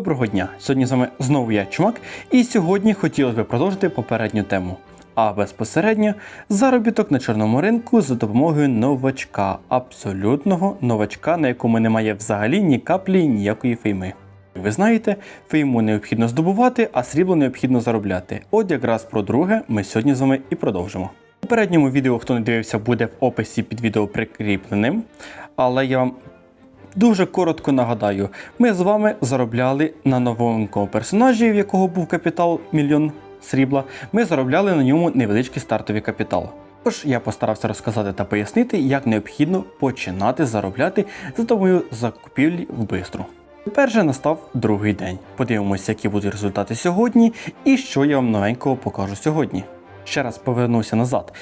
Доброго дня! Сьогодні з вами знову я Чумак, і сьогодні хотілося б продовжити попередню тему. А безпосередньо заробіток на чорному ринку за допомогою новачка, абсолютного новачка, на якому немає взагалі ні каплі ніякої фейми. Ви знаєте, фейму необхідно здобувати, а срібло необхідно заробляти. От якраз про друге ми сьогодні з вами і продовжимо. У попередньому відео, хто не дивився, буде в описі під відео прикріпленим, але я вам Дуже коротко нагадаю, ми з вами заробляли на новенькому персонажі, в якого був капітал мільйон срібла. Ми заробляли на ньому невеличкий стартовий капітал. Тож я постарався розказати та пояснити, як необхідно починати заробляти за допомогою закупівлі в бистру. Тепер же настав другий день. Подивимося, які будуть результати сьогодні і що я вам новенького покажу сьогодні. Ще раз повернуся назад.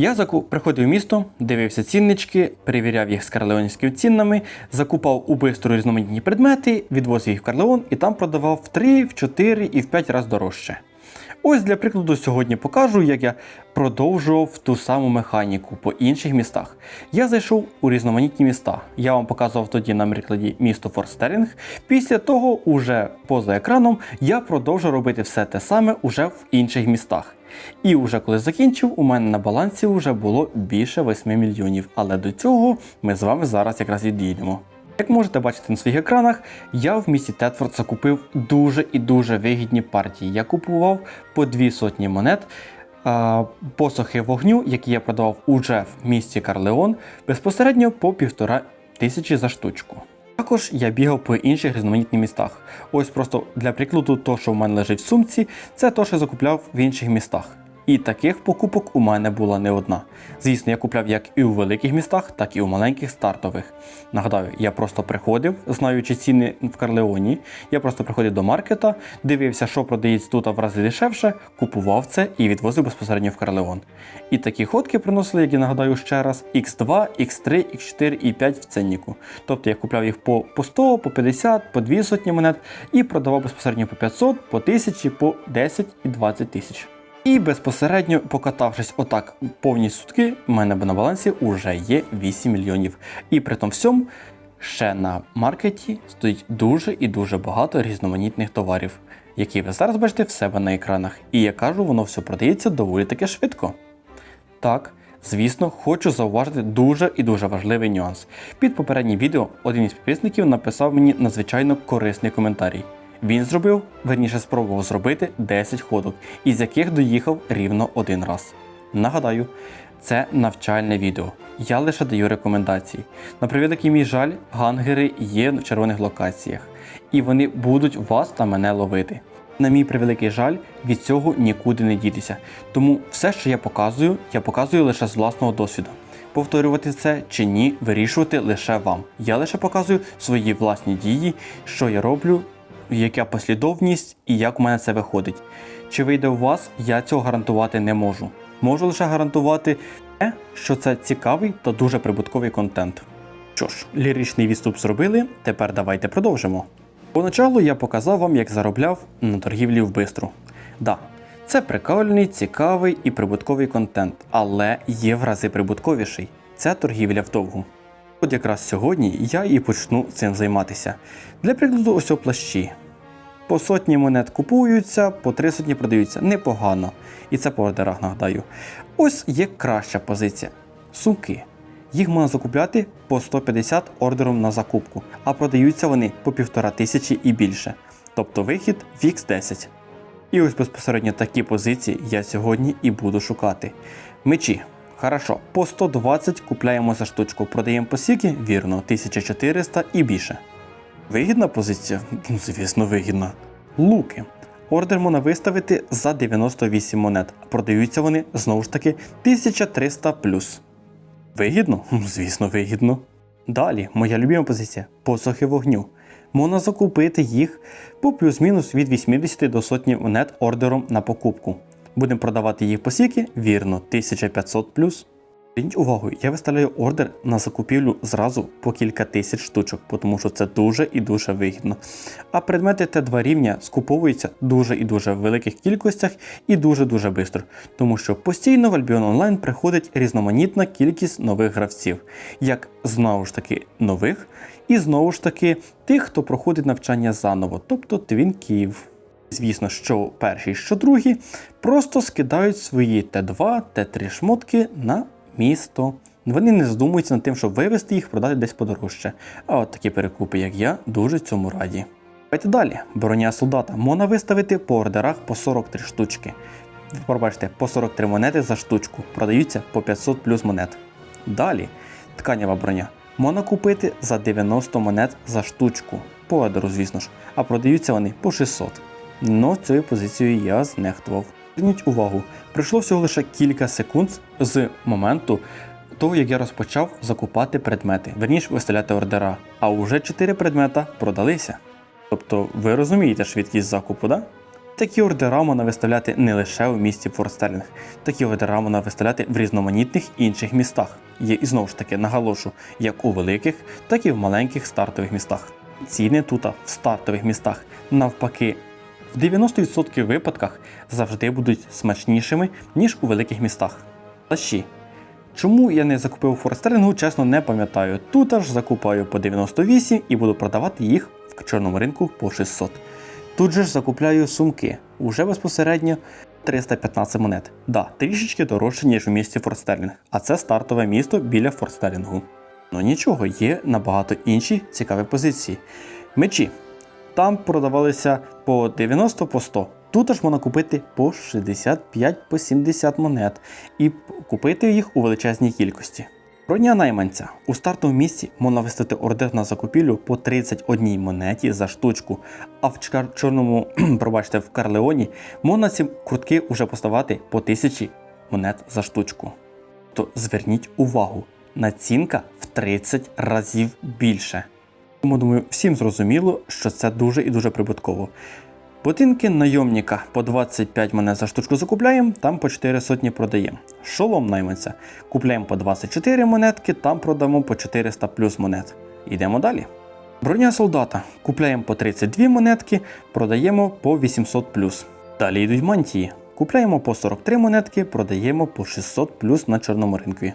Я заку... приходив в місто, дивився ціннички, перевіряв їх з карлеонськими цінами, закупав у бистру різноманітні предмети, відвозив їх в Карлеон і там продавав в 3, в 4 і в 5 разів дорожче. Ось для прикладу сьогодні покажу, як я продовжував ту саму механіку по інших містах. Я зайшов у різноманітні міста. Я вам показував тоді на прикладі місто Форстерінг. Після того, уже поза екраном, я продовжу робити все те саме уже в інших містах. І вже коли закінчив, у мене на балансі вже було більше 8 мільйонів. Але до цього ми з вами зараз якраз і дійдемо. Як можете бачити на своїх екранах, я в місті Тетфорд закупив дуже і дуже вигідні партії. Я купував по дві сотні монет. Посохи вогню, які я продавав уже в місті Карлеон, безпосередньо по півтора тисячі за штучку. Також я бігав по інших різноманітних містах. Ось просто для прикладу, то, що в мене лежить в сумці, це то, що я закупляв в інших містах. І таких покупок у мене була не одна. Звісно, я купляв як і у великих містах, так і у маленьких стартових. Нагадаю, я просто приходив, знаючи ціни в Карлеоні. Я просто приходив до маркета, дивився, що продається тут в рази дешевше, купував це і відвозив безпосередньо в Карлеон. І такі ходки приносили, як я нагадаю ще раз, X2, X3, X4 і 5 в ценнику. Тобто я купляв їх по, по 100, по 50, по 2 сотні монет і продавав безпосередньо по 500, по 1000, по 10 і 20 тисяч. І безпосередньо покатавшись отак повні сутки, в мене на балансі вже є 8 мільйонів. І при тому всьому ще на маркеті стоїть дуже і дуже багато різноманітних товарів, які ви зараз бачите в себе на екранах. І я кажу, воно все продається доволі таки швидко. Так, звісно, хочу зауважити дуже і дуже важливий нюанс. Під попереднім відео один із підписників написав мені надзвичайно корисний коментарій. Він зробив, верніше спробував зробити 10 ходок, із яких доїхав рівно один раз. Нагадаю, це навчальне відео. Я лише даю рекомендації. На превеликий мій жаль, гангери є в червоних локаціях, і вони будуть вас та мене ловити. На мій превеликий жаль, від цього нікуди не дітися. Тому все, що я показую, я показую лише з власного досвіду. Повторювати це чи ні, вирішувати лише вам. Я лише показую свої власні дії, що я роблю, яка послідовність і як у мене це виходить. Чи вийде у вас, я цього гарантувати не можу. Можу лише гарантувати те, що це цікавий та дуже прибутковий контент. Що ж, ліричний відступ зробили, тепер давайте продовжимо. Поначалу я показав вам, як заробляв на торгівлі в бистру. Да, це прикольний, цікавий і прибутковий контент, але є в рази прибутковіший це торгівля вдовгу. От якраз сьогодні я і почну цим займатися. Для прикладу, ось плащі. По сотні монет купуються, по три сотні продаються. Непогано. І це по ордерах нагадаю. Ось є краща позиція. Сумки. Їх можна закупляти по 150 ордером на закупку, а продаються вони по 1500 і більше. Тобто вихід в X10. І ось безпосередньо такі позиції я сьогодні і буду шукати. Мечі. Хорошо, по 120 купляємо за штучку, продаємо по скільки? Вірно, 1400 і більше. Вигідна позиція? Ну, Звісно, вигідна. Луки. Ордер можна виставити за 98 монет. Продаються вони знову ж таки 1300 Вигідно? Звісно, вигідно. Далі, моя любима позиція посохи вогню. Можна закупити їх по плюс-мінус від 80 до сотні монет ордером на покупку. Будемо продавати їх по скільки? Вірно, 1500 плюс. Зверніть увагу, я виставляю ордер на закупівлю зразу по кілька тисяч штучок, тому що це дуже і дуже вигідно. А предмети Т2 рівня скуповуються дуже і дуже в великих кількостях і дуже-дуже швидко, тому що постійно в Albion Online приходить різноманітна кількість нових гравців, як знову ж таки нових і знову ж таки тих, хто проходить навчання заново, тобто твінків. Звісно, що перші, що другі, просто скидають свої Т2, Т3 шмотки на місто. Вони не задумуються над тим, щоб вивезти їх, продати десь подорожче. А от такі перекупи, як я, дуже цьому раді. Давайте далі. Броня солдата можна виставити по ордерах по 43 штучки. Пробачте, по 43 монети за штучку. Продаються по 500 плюс монет. Далі, тканява броня. Можна купити за 90 монет за штучку. По ордеру, звісно ж, а продаються вони по 600. Но цією позицією я знехтував. Зверніть увагу, пройшло всього лише кілька секунд з моменту того, як я розпочав закупати предмети, верніше виставляти ордера, а уже 4 предмета продалися. Тобто ви розумієте швидкість закупу, да? Такі ордера можна виставляти не лише у місті Форстерлінг, такі ордера можна виставляти в різноманітних інших містах. Є і знову ж таки наголошу, як у великих, так і в маленьких стартових містах. Ціни тут в стартових містах навпаки в 90% випадках завжди будуть смачнішими, ніж у великих містах. Плащі. Чому я не закупив форстерлінгу, чесно не пам'ятаю. Тут аж закупаю по 98 і буду продавати їх в чорному ринку по 600. Тут же ж закупляю сумки уже безпосередньо 315 монет. Да, трішечки дорожче, ніж у місті Форстерлінг, а це стартове місто біля Форстерлінгу. Ну нічого, є набагато інші цікаві позиції. Мечі. Там продавалися по 90 по 100. Тут аж можна купити по 65 по 70 монет і купити їх у величезній кількості. Броня найманця. У стартовому місці можна виставити ордер на закупівлю по 31 монеті за штучку, а в чорному, пробачте, в Карлеоні можна ці куртки вже поставати по 1000 монет за штучку. То зверніть увагу, націнка в 30 разів більше. Тому думаю, всім зрозуміло, що це дуже і дуже прибутково. Ботинки найомника по 25 монет за штучку закупляємо, там по 4 сотні продаємо. Шолом найманця купляємо по 24 монетки, там продамо по 400 плюс монет. Йдемо далі. Броня солдата купляємо по 32 монетки, продаємо по 800 плюс. Далі йдуть мантії. Купляємо по 43 монетки, продаємо по 600 плюс на чорному ринку.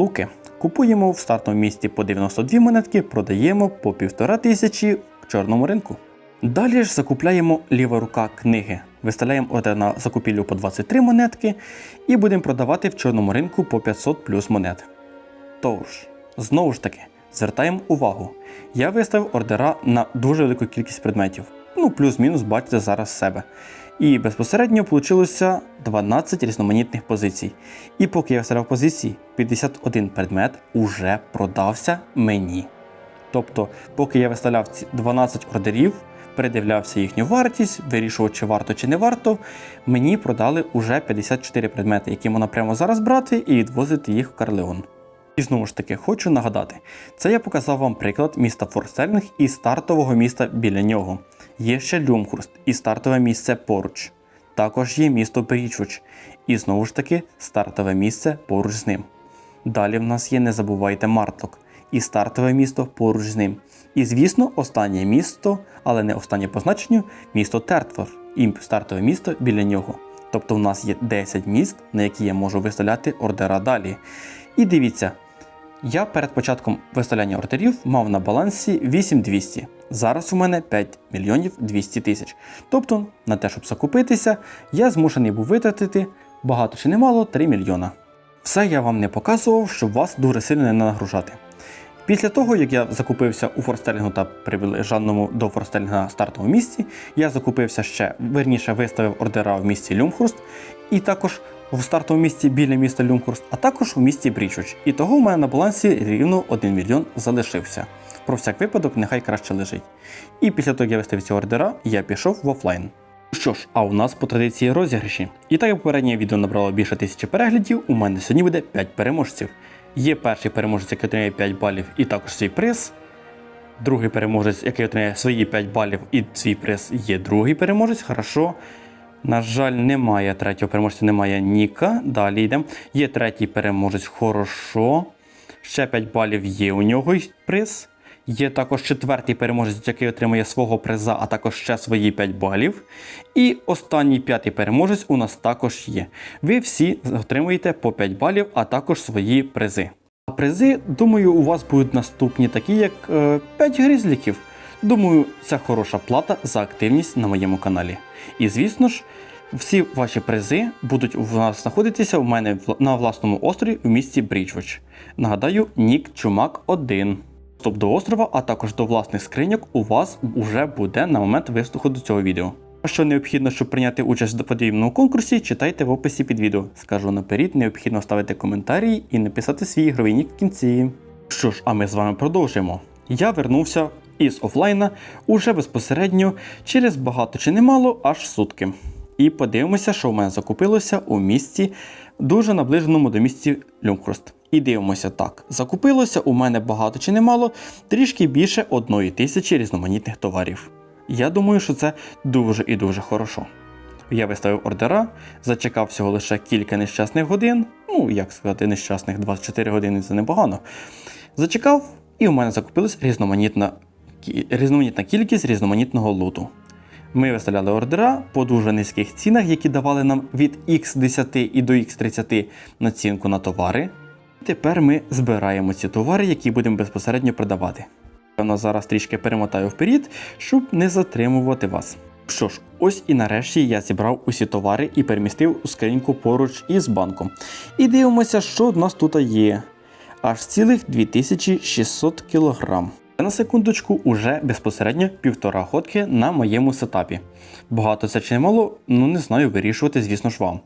Луки купуємо в стартовому місті по 92 монетки, продаємо по 1500 в чорному ринку. Далі ж закупляємо ліва рука книги. Виставляємо ордер на закупівлю по 23 монетки і будемо продавати в чорному ринку по 500 плюс монет. Тож, знову ж таки, звертаємо увагу. Я виставив ордера на дуже велику кількість предметів. Ну, плюс-мінус бачите зараз себе. І безпосередньо вийшло 12 різноманітних позицій. І поки я виставляв позиції, 51 предмет уже продався мені. Тобто, поки я виставляв 12 ордерів, передивлявся їхню вартість, вирішував, чи варто чи не варто, мені продали уже 54 предмети, які можна прямо зараз брати і відвозити їх в Карлеон. І знову ж таки, хочу нагадати, це я показав вам приклад міста Форстерлінг і стартового міста біля нього. Є ще Люмхурст і стартове місце поруч. Також є місто Брічвуч, і знову ж таки стартове місце поруч з ним. Далі в нас є, не забувайте, Мартлок і стартове місто поруч з ним. І, звісно, останнє місто, але не останнє по значенню, місто Тертфор і стартове місто біля нього. Тобто в нас є 10 міст, на які я можу виставляти ордера далі. І дивіться, я перед початком виставляння ордерів мав на балансі 8200. Зараз у мене 5 мільйонів 200 тисяч. Тобто, на те, щоб закупитися, я змушений був витратити багато чи немало 3 мільйона. Все я вам не показував, щоб вас дуже сильно не нагружати. Після того, як я закупився у форстелінгу та приближеному до форстелінга стартовому місці, я закупився ще, верніше виставив ордера в місті Люмхурст і також в стартовому місці біля міста Люмхурст, а також у місті Брічуч. І того у мене на балансі рівно 1 мільйон залишився. Про всяк випадок, нехай краще лежить. І після того, як я виставив ці ордера, я пішов в офлайн. Що ж, а у нас по традиції розіграші. І так як попереднє відео набрало більше тисячі переглядів, у мене сьогодні буде 5 переможців. Є перший переможець, який отримає 5 балів і також свій приз. Другий переможець, який отримає свої 5 балів і свій приз, є другий переможець. Хорошо. На жаль, немає третього переможця, немає Ніка. Далі йдемо. Є третій переможець, хорошо. Ще 5 балів є у нього приз. Є також четвертий переможець, який отримує свого приза, а також ще свої 5 балів. І останній п'ятий переможець у нас також є. Ви всі отримуєте по 5 балів, а також свої призи. А призи, думаю, у вас будуть наступні такі, як е, 5 гризліків. Думаю, це хороша плата за активність на моєму каналі. І звісно ж, всі ваші призи будуть у вас знаходитися у мене на власному острові в місті Бріджвоч. Нагадаю, Нік Чумак 1. Вступ до острова, а також до власних скриньок у вас вже буде на момент виходу цього відео. Що необхідно, щоб прийняти участь в подібному конкурсі, читайте в описі під відео. Скажу наперед, необхідно ставити коментарі і написати свій ігровий нік в кінці. Що ж, а ми з вами продовжуємо. Я вернувся із офлайна уже безпосередньо через багато чи немало аж сутки. І подивимося, що в мене закупилося у місті, дуже наближеному до місті Люмкхрост. І дивимося так. Закупилося у мене багато чи немало, трішки більше одної тисячі різноманітних товарів. Я думаю, що це дуже і дуже хорошо. Я виставив ордера, зачекав всього лише кілька нещасних годин. Ну, як сказати, нещасних 24 години це непогано. Зачекав, і у мене закупилась різноманітна, різноманітна кількість різноманітного луту. Ми виставляли ордера по дуже низьких цінах, які давали нам від X10 і до X30 націнку на товари. Тепер ми збираємо ці товари, які будемо безпосередньо продавати. Певно, зараз трішки перемотаю вперед, щоб не затримувати вас. Що ж, ось і нарешті я зібрав усі товари і перемістив у скриньку поруч із банком. І дивимося, що в нас тут є. Аж цілих 2600 кг. На секундочку, уже безпосередньо півтора ходки на моєму сетапі. Багато це чи немало, ну не знаю, вирішувати, звісно ж вам.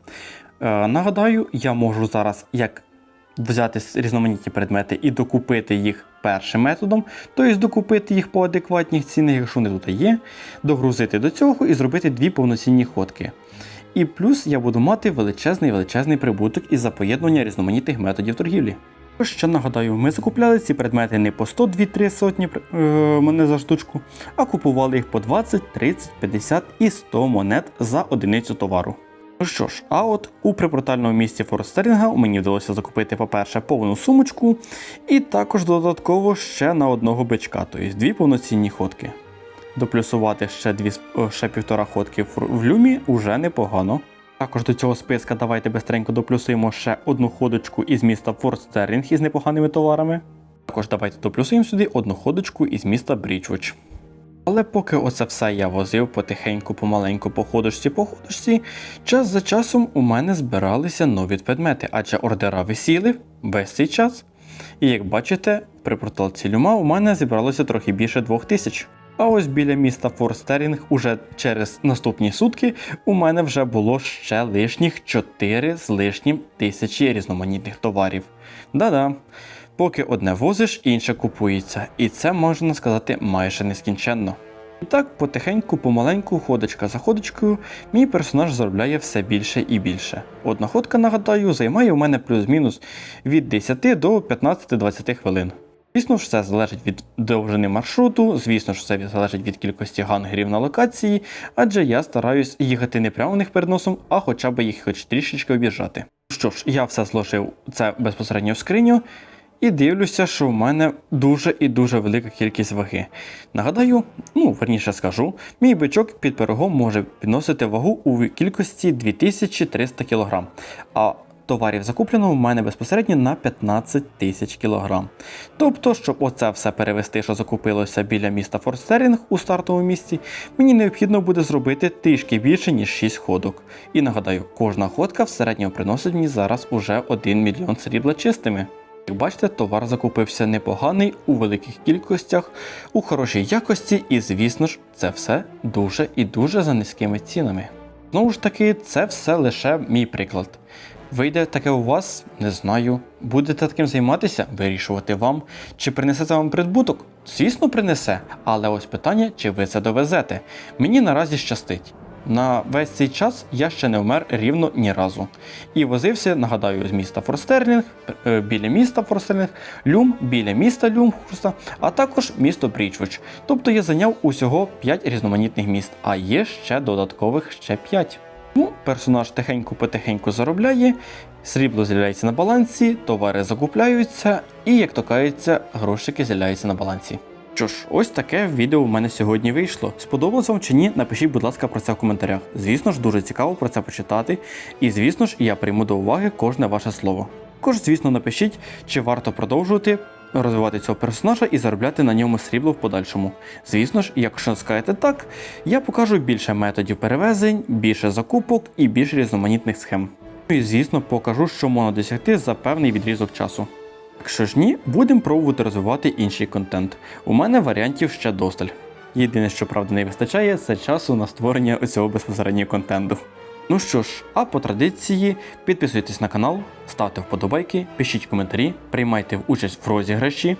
Е, нагадаю, я можу зараз як взяти різноманітні предмети і докупити їх першим методом, тобто докупити їх по адекватних цінах, якщо вони тут є, догрузити до цього і зробити дві повноцінні ходки. І плюс я буду мати величезний величезний прибуток із-за поєднання різноманітних методів торгівлі. Ще нагадаю, ми закупляли ці предмети не по 100-2-3 сотні е, монет за штучку, а купували їх по 20, 30, 50 і 100 монет за одиницю товару. Ну що ж, а от у припортальному місці Форстерінга мені вдалося закупити, по-перше, повну сумочку, і також додатково ще на одного бичка, тобто дві повноцінні ходки. Доплюсувати ще, дві, ще півтора ходки в, люмі уже непогано. Також до цього списка давайте бистренько доплюсуємо ще одну ходочку із міста Форстерінг із непоганими товарами. Також давайте доплюсуємо сюди одну ходочку із міста Брічвоч. Але поки оце все я возив потихеньку, помаленьку по ходочці по ходочці, час за часом у мене збиралися нові предмети, адже ордера висіли весь цей час. І як бачите, при порталці Люма у мене зібралося трохи більше 2000. А ось біля міста Форстерінг уже через наступні сутки у мене вже було ще лишніх 4 з лишнім тисячі різноманітних товарів. Да-да. Поки одне возиш, інше купується, і це можна сказати майже нескінченно. І так, потихеньку, помаленьку, ходочка за ходочкою, мій персонаж заробляє все більше і більше. Одна ходка, нагадаю, займає у мене плюс-мінус від 10 до 15-20 хвилин. Звісно ж, все залежить від довжини маршруту, звісно ж, все залежить від кількості гангерів на локації, адже я стараюсь їхати не прямо них перед носом, а хоча б їх хоч трішечки об'їжджати. Що ж, я все зложив це безпосередньо в скриню. І дивлюся, що в мене дуже і дуже велика кількість ваги. Нагадаю, ну верніше скажу, мій бичок під пирогом може підносити вагу у кількості 2300 кг, а товарів закуплено в мене безпосередньо на 15 тисяч кг. Тобто, щоб оце все перевести, що закупилося біля міста Форстерінг у стартовому місці, мені необхідно буде зробити трішки більше, ніж 6 ходок. І нагадаю, кожна ходка в середньому приносить мені зараз уже 1 мільйон срібла чистими. Як бачите, товар закупився непоганий у великих кількостях, у хорошій якості, і, звісно ж, це все дуже і дуже за низькими цінами. Знову ж таки, це все лише мій приклад. Вийде таке у вас, не знаю. Будете таким займатися, вирішувати вам, чи принесе це вам прибуток? Звісно, принесе, але ось питання, чи ви це довезете. Мені наразі щастить. На весь цей час я ще не вмер рівно ні разу. І возився, нагадаю, з міста Форстерлінг, е, біля міста Форстерлінг, Люм, біля міста Люмхурста, а також місто Брічвич. Тобто я зайняв усього 5 різноманітних міст, а є ще додаткових ще 5. Ну, персонаж тихенько-потихеньку заробляє, срібло з'являється на балансі, товари закупляються, і, як то кажеться, грошики з'являються на балансі. Що ж, ось таке відео в мене сьогодні вийшло. Сподобалось вам чи ні? Напишіть, будь ласка, про це в коментарях. Звісно ж, дуже цікаво про це почитати. І звісно ж, я прийму до уваги кожне ваше слово. Також, звісно, напишіть, чи варто продовжувати розвивати цього персонажа і заробляти на ньому срібло в подальшому. Звісно ж, якщо скажете так, я покажу більше методів перевезень, більше закупок і більше різноманітних схем. Ну і звісно, покажу, що можна досягти за певний відрізок часу. Якщо ж ні, будемо пробувати розвивати інший контент. У мене варіантів ще досталь. Єдине, що правда не вистачає, це часу на створення цього безпосереднього контенту. Ну що ж, а по традиції, підписуйтесь на канал, ставте вподобайки, пишіть коментарі, приймайте участь в розіграші.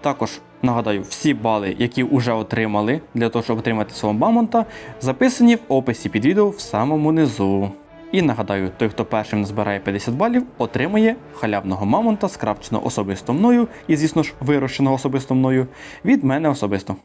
Також нагадаю, всі бали, які вже отримали для того, щоб отримати свого мамонта, записані в описі під відео в самому низу. І нагадаю, той, хто першим назбирає 50 балів, отримує халявного мамонта, скрапченого особисто мною і, звісно ж, вирощеного особисто мною від мене особисто.